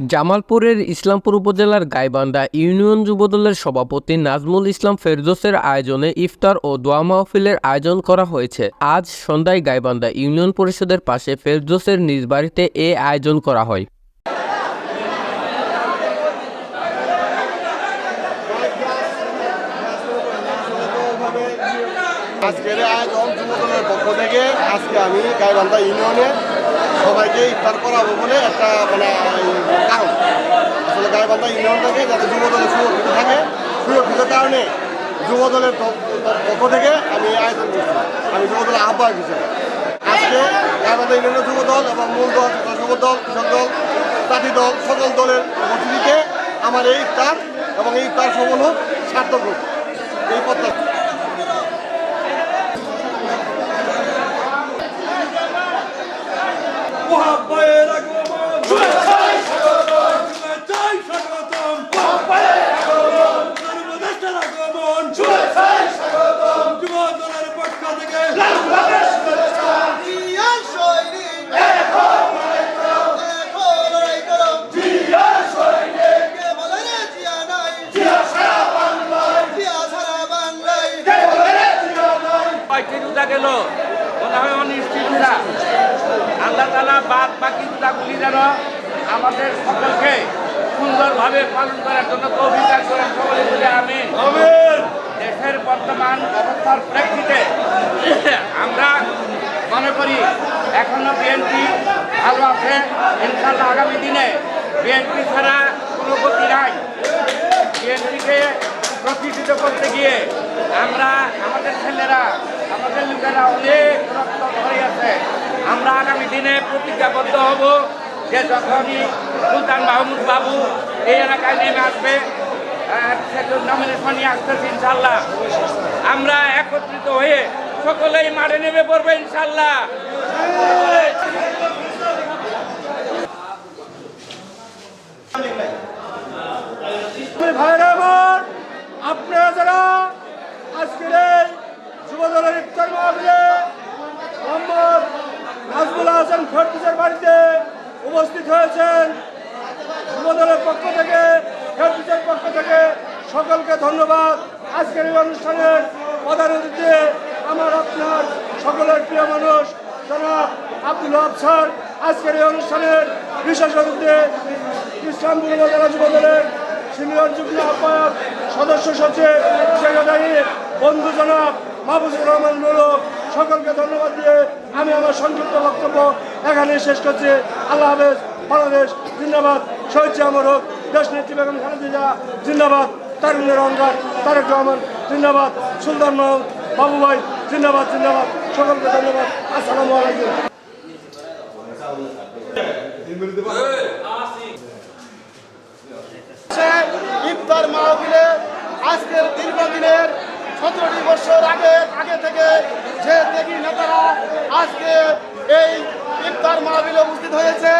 জামালপুরের ইসলামপুর উপজেলার গাইবান্ধা ইউনিয়ন যুবদলের সভাপতি নাজমুল ইসলাম ফেরদোসের আয়োজনে ইফতার ও দোয়া মাহফিলের আয়োজন করা হয়েছে। আজ সন্ধ্যায় গাইবান্ধা ইউনিয়ন পরিষদের পাশে ফেরদোসের নিজ বাড়িতে এ আয়োজন করা হয়। আজকের আয়োজন পক্ষ থেকে আজকে আমি গাইবান্ধা ইউনিয়নে সবাইকে ইফতার করাবো বলে একটা মানে কারণ। আসলে গাইবান্ধা ইউনিয়ন থেকে যাতে যুবদলের সুরক্ষিত থাকে, সুরক্ষিত কারণে যুবদলের প- প- পক্ষ থেকে আমি আয়োজন করছি। আমি যুবদলের আহ্বায়ক হিসেবে। আজকে গাইবান্ধা ইউনিয়নের যুবদল এবং মূল দল যুব দল কৃষক দল, জাতি দল, সকল দলের উপস্থিতিতে আমার এই ইফতার এবং এই ইফতার সফল হোক সার্থক হোক এই প্রত্যাশা মহাব্বয়ের আগমন শুভেচ্ছায় স্বাগতম শুভেচ্ছায় স্বাগতম মহাব্বয়ের আগমন উপদেষ্টার আগমন শুভেচ্ছায় স্বাগতম যুব দলের পক্ষ থেকে বাংলাদেশ শুভেচ্ছা জিয়া সৈনিক এখন দেখো লড়াই করো জিয়া সৈনিক কে বলে রে জিয়া নাই জিয়া সারা বাংলায় জিয়া সারা বাংলায় কে বলে রে জিয়া নাই কয়টি রোজা গেল মনে হয় অনিশ্চিত রোজা আল্লাহ তালা বাদ বাকি রোজাগুলি যেন আমাদের সকলকে সুন্দরভাবে পালন করার জন্য অভিযোগ করেন সকলে বলে আমি দেশের বর্তমান অবস্থার প্রেক্ষিতে আমরা মনে করি এখনও বিএনপি ভালো আছে। ইনশাল্লাহ আগামী দিনে বিএনপি ছাড়া কোনো গতি নাই। বিএনপিকে প্রতিষ্ঠিত করতে গিয়ে আমরা আমাদের ছেলেরা আমাদের লোকেরা অনেক রক্ত ধরে আছে। আমরা আগামী দিনে প্রতিজ্ঞাবদ্ধ হব যে যখনই সুলতান মাহমুদ বাবু এই এলাকায় নেমে আসবে নমিনেশন নিয়ে আসতেছে ইনশাল্লাহ আমরা একত্রিত হয়ে সকলেই মাঠে নেমে পড়বে ইনশাল্লাহ আপনারা যারা আজকের এই যুবদলের ইফতার মাহফিলে মোহাম্মদ নাজমুল হাসান ফেরদুসের বাড়িতে উপস্থিত হয়েছেন। যুবদলের পক্ষ থেকে ফেরদুসের পক্ষ থেকে সকলকে ধন্যবাদ। আজকের এই অনুষ্ঠানের প্রধান অতিথি আমার আপনার সকলের প্রিয় মানুষ, জনাব আব্দুল স্যার। আজকের এই অনুষ্ঠানের বিশেষ অতিথি ইসলামপুর উপজেলা যুবদলের সিনিয়র যুগ্ম আহ্বায়ক, সদস্য সচিব সেক্রেটারি বন্ধু জনাব মাহবুবুর রহমান মুলক সকলকে ধন্যবাদ দিয়ে আমি আমার সংক্ষিপ্ত বক্তব্য এখানে শেষ করছি। আল্লাহ হাফেজ, বাংলাদেশ জিন্দাবাদ। শহীদ জামর হোক দেশ নেত্রী বেগম খালেদা জিন্দাবাদ। তারুণের অহংকার, তারেক রহমান, জিন্দাবাদ। সুলতান মাহমুদ বাবু ভাই, জিন্দাবাদ জিন্দাবাদ। সকলকে ধন্যবাদ। আসসালামু আলাইকুম। ইফতার মাহফিলে আজকের দীর্ঘদিনের সতেরোটি বছর আগে আগে থেকে যে দেখি নেতারা আজকে এই ইফতার মাহফিলে উপস্থিত হয়েছে,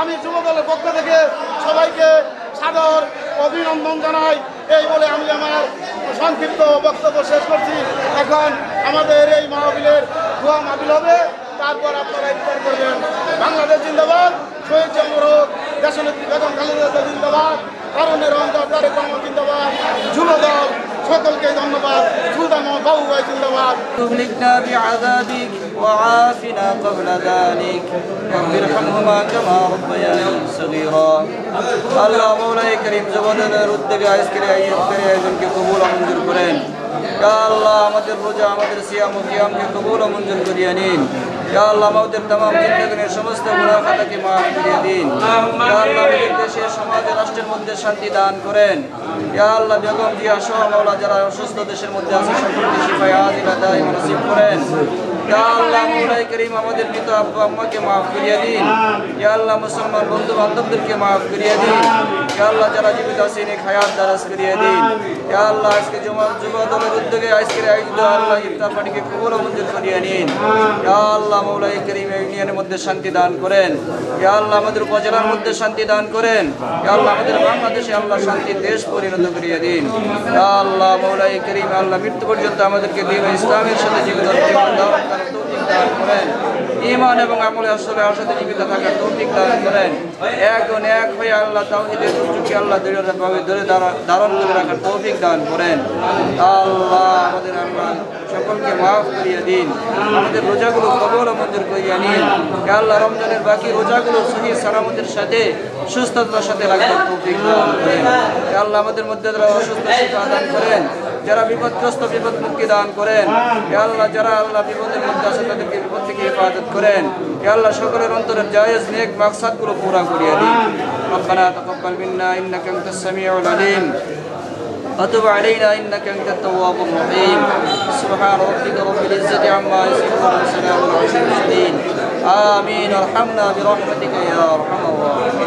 আমি যুবদলের পক্ষ থেকে সবাইকে সাদর অভিনন্দন জানাই। এই বলে আমি আমার সংক্ষিপ্ত বক্তব্য শেষ করছি। এখন আমাদের এই মাহফিলের দোয়া মাহফিল হবে। তারপর আপনারা ইফতার করবেন। বাংলাদেশ জিন্দাবাদ, শহীদ জমরক দেশনেত্রী বেগম খালেদা জিন্দাবাদ কারণের অন্তর রহমান জিন্দাবাদ, যুবদল সকলকে ধন্যবাদ। সুলতান বাবু ভাই সুলতান وعافنا قبل ذلك رب ارحمهما كما ربياني صغيرا আল্লাহ মৌলাই করিম জগতের উদ্যোগে আজকের এই ইফতারি আয়োজনকে কবুল ও মঞ্জুর করেন ইয়া আল্লাহ আমাদের রোজা আমাদের সিয়াম ও কিয়ামকে কবুল ও মঞ্জুর করিয়ে নিন ইয়া আল্লাহ আমাদের তামাম জিন্দগির সমস্ত গুনাহ খাতাকে মাফ করিয়ে দিন ইয়া আল্লাহ আমাদের দেশে সমাজে রাষ্ট্রের মধ্যে শান্তি দান করেন ইয়া আল্লাহ বেগম জিয়া সহ মাওলা যারা অসুস্থ দেশের মধ্যে আছে সকলকে শিফায় আজিলা দায় নসিব করেন ইয়া আল্লাহ মৌলাই করিম আমাদের মৃত আব্বা আম্মাকে মাফ করিয়ে দিন। ইয়া আল্লাহ মুসলমান বন্ধু বান্ধবদেরকে মাফ করিয়ে দিন। ইয়া আল্লাহ যারা জীবিত আছে নেক হায়াত দারাজ করিয়ে দিন। ইয়া আল্লাহ আজকে যুব যুব দলের উদ্যোগে আজকের আয়োজিত আল্লাহ ইফতার পার্টিকে কবুল মঞ্জুর করিয়ে নিন। ইয়া আল্লাহ মৌলাই করিম ইউনিয়নের মধ্যে শান্তি দান করেন। ইয়া আল্লাহ আমাদের উপজেলার মধ্যে শান্তি দান করেন। ইয়া আল্লাহ আমাদের বাংলাদেশে আল্লাহ শান্তি দেশ পরিণত করিয়ে দিন। ইয়া আল্লাহ মৌলাই করিম, আল্লাহ মৃত্যু পর্যন্ত আমাদেরকে দিন ইসলামের সাথে জীবিত জীবন তৌফিক ইমান এবং আমলে আসলে আসলে জীবিত থাকার তৌফিক দান করেন। এক ও এক হয়ে আল্লাহ তাওহীদের সূর্যকে আল্লাহ দৃঢ়ভাবে ধরে ধারণ করে রাখার তৌফিক দান করেন। আল্লাহ আমাদের আল্লাহ সকলকে মাফ করিয়ে দিন। আমাদের রোজাগুলো কবর ও মঞ্জুর করিয়া নিন। আল্লাহ রমজানের বাকি রোজাগুলো সহি সালামতের সাথে, সুস্থতার সাথে রাখার তৌফিক দান করেন। আল্লাহ আমাদের মধ্যে তারা অসুস্থ দান করেন যারা বিপদগ্রস্ত বিপদ মুক্তি দান করেন হে আল্লাহ যারা আল্লাহ বিপদের মধ্যে আছে তাদেরকে বিপদ থেকে হেফাজত করেন হে আল্লাহ সকলের অন্তরের জায়েজ নেক মাকসাদগুলো পুরা করিয়া দিন ربنا تقبل منا انك انت السميع العليم وتب علينا انك انت التواب الرحيم سبحان ربك رب العزه عما يصفون وسلام على المرسلين امين ارحمنا برحمتك يا ارحم الراحمين